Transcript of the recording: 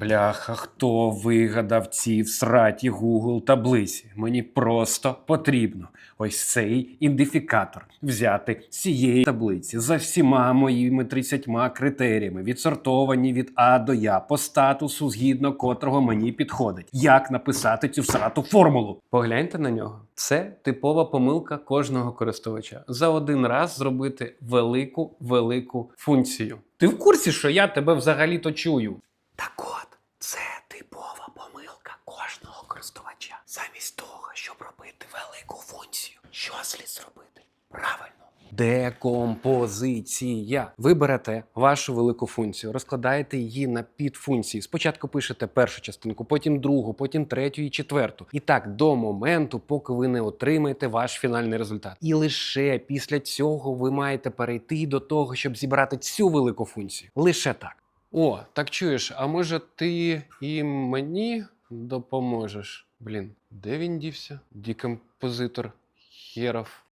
Бляха, хто вигадав ці всраті Google таблиці? Мені просто потрібно ось цей ідентифікатор взяти з цієї таблиці за всіма моїми 30 критеріями, відсортовані від А до Я, по статусу, згідно котрого мені підходить. Як написати цю всрату формулу? Погляньте на нього. Це типова помилка кожного користувача. За один раз зробити велику велику функцію. Ти в курсі, що я тебе взагалі-то чую? Так от, це типова помилка кожного користувача. Замість того, щоб робити велику функцію, що слід зробити? Правильно. Декомпозиція. Ви берете вашу велику функцію, розкладаєте її на підфункції. Спочатку пишете першу частинку, потім другу, потім третю і четверту. І так до моменту, поки ви не отримаєте ваш фінальний результат. І лише після цього ви маєте перейти до того, щоб зібрати цю велику функцію. Лише так. О, так чуєш, а може ти і мені допоможеш? Блін, де він дівся? Декомпозитор херов.